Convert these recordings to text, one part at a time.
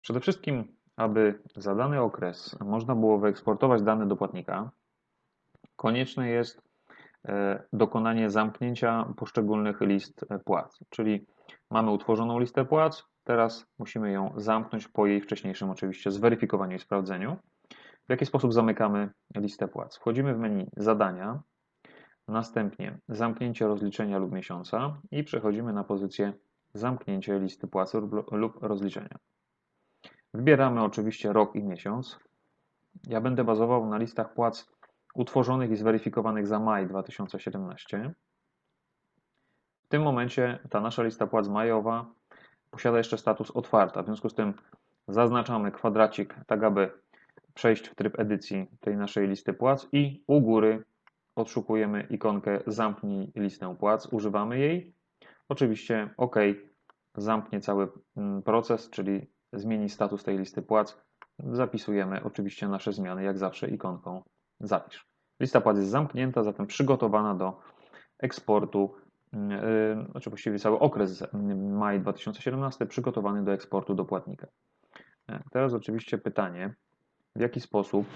Przede wszystkim, aby za dany okres można było wyeksportować dane do płatnika, konieczne jest e, dokonanie zamknięcia poszczególnych list płac. Czyli mamy utworzoną listę płac, teraz musimy ją zamknąć po jej wcześniejszym oczywiście zweryfikowaniu i sprawdzeniu. W jaki sposób zamykamy listę płac? Wchodzimy w menu Zadania, następnie Zamknięcie rozliczenia lub miesiąca i przechodzimy na pozycję Zamknięcie listy płac lub rozliczenia. Wybieramy oczywiście rok i miesiąc. Ja będę bazował na listach płac utworzonych i zweryfikowanych za maj 2017. W tym momencie ta nasza lista płac majowa posiada jeszcze status otwarta. W związku z tym zaznaczamy kwadracik, tak aby przejść w tryb edycji tej naszej listy płac i u góry odszukujemy ikonkę zamknij listę płac, używamy jej. Oczywiście OK zamknie cały mm, proces, czyli zmieni status tej listy płac. Zapisujemy oczywiście nasze zmiany, jak zawsze ikonką zapisz. Lista płac jest zamknięta, zatem przygotowana do eksportu, znaczy właściwie cały okres maj 2017 przygotowany do eksportu do płatnika. E, teraz oczywiście pytanie, w jaki sposób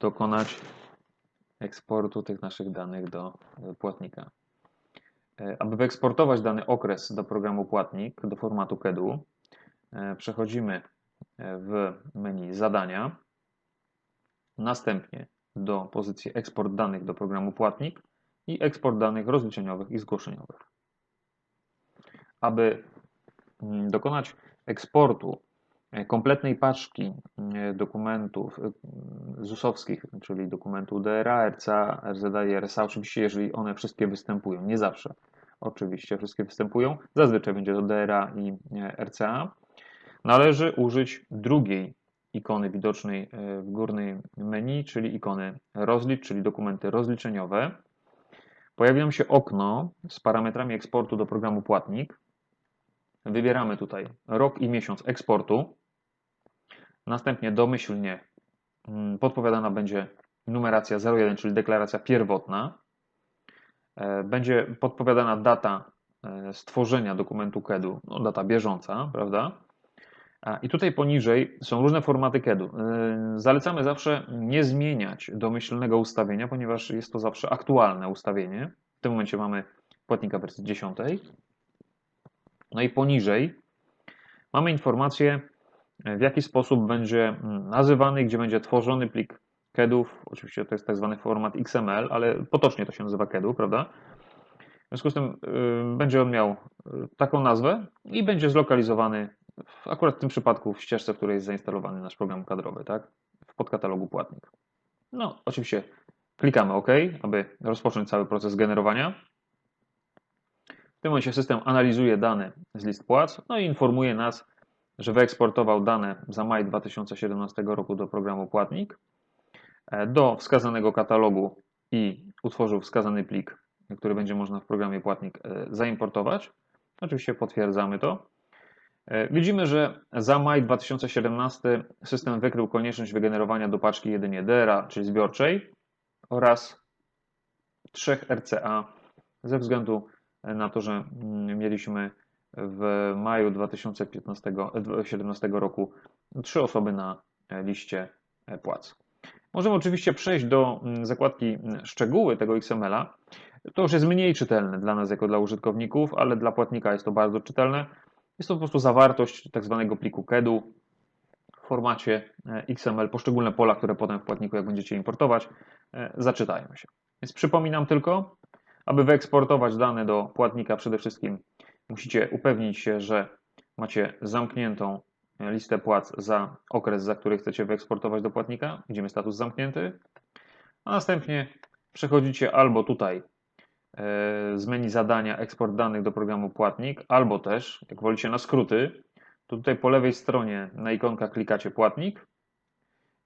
dokonać eksportu tych naszych danych do e, płatnika. Aby wyeksportować dany okres do programu płatnik do formatu KEDU, przechodzimy e, w menu Zadania, następnie do pozycji Eksport danych do programu Płatnik i Eksport danych rozliczeniowych i zgłoszeniowych. Aby mm, dokonać eksportu e, kompletnej paczki dokumentów ZUS-owskich, czyli dokumentu DRA, RCA, RZA i RSA, oczywiście jeżeli one wszystkie występują, nie zawsze, oczywiście wszystkie występują, zazwyczaj będzie to DRA i RCA, Należy użyć drugiej ikony widocznej e, w górnej menu, czyli ikony rozlicz, czyli dokumenty rozliczeniowe. Pojawi nam się okno z parametrami eksportu do programu płatnik. Wybieramy tutaj rok i miesiąc eksportu. Następnie domyślnie mm, podpowiadana będzie numeracja 01, czyli deklaracja pierwotna. E, będzie podpowiadana data e, stworzenia dokumentu KEDU, no, data bieżąca, prawda? I tutaj poniżej są różne formaty KEDu. Y, zalecamy zawsze nie zmieniać domyślnego ustawienia, ponieważ jest to zawsze aktualne ustawienie. W tym momencie mamy płatnika wersji 10. No i poniżej mamy informację, w jaki sposób będzie mm, nazywany, gdzie będzie tworzony plik KEDów. Oczywiście to jest tak zwany format XML, ale potocznie to się nazywa KEDu, prawda? W związku z tym y, będzie on miał y, taką nazwę i będzie zlokalizowany akurat w tym przypadku w ścieżce, w której jest zainstalowany nasz program kadrowy, tak? W podkatalogu płatnik. No, oczywiście klikamy OK, aby rozpocząć cały proces generowania. W tym momencie system analizuje dane z list płac, no i informuje nas, że wyeksportował dane za maj 2017 roku do programu płatnik, e, do wskazanego katalogu i utworzył wskazany plik, który będzie można w programie płatnik e, zaimportować. Oczywiście potwierdzamy to. E, widzimy, że za maj 2017 system wykrył konieczność wygenerowania do paczki jedynie DRA, czyli zbiorczej, oraz trzech RCA, ze względu na to, że mm, mieliśmy w maju 2017 roku trzy osoby na liście płac. Możemy oczywiście przejść do mm, zakładki mm, szczegóły tego XML-a. To już jest mniej czytelne dla nas jako dla użytkowników, ale dla płatnika jest to bardzo czytelne. Jest to po prostu zawartość tak zwanego pliku KEDu w formacie e, XML. Poszczególne pola, które potem w płatniku, jak będziecie importować, e, zaczytają się. Więc przypominam tylko, aby wyeksportować dane do płatnika, przede wszystkim musicie upewnić się, że macie zamkniętą e, listę płac za okres, za który chcecie wyeksportować do płatnika. Widzimy status zamknięty. A następnie przechodzicie albo tutaj z menu zadania eksport danych do programu płatnik, albo też, jak wolicie na skróty, to tutaj po lewej stronie na ikonka klikacie płatnik.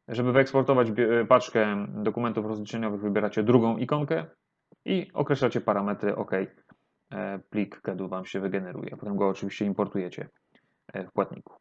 Żeby wyeksportować e, paczkę dokumentów rozliczeniowych, wybieracie drugą ikonkę i określacie parametry OK. E, plik KEDU Wam się wygeneruje. Potem go oczywiście importujecie w płatniku.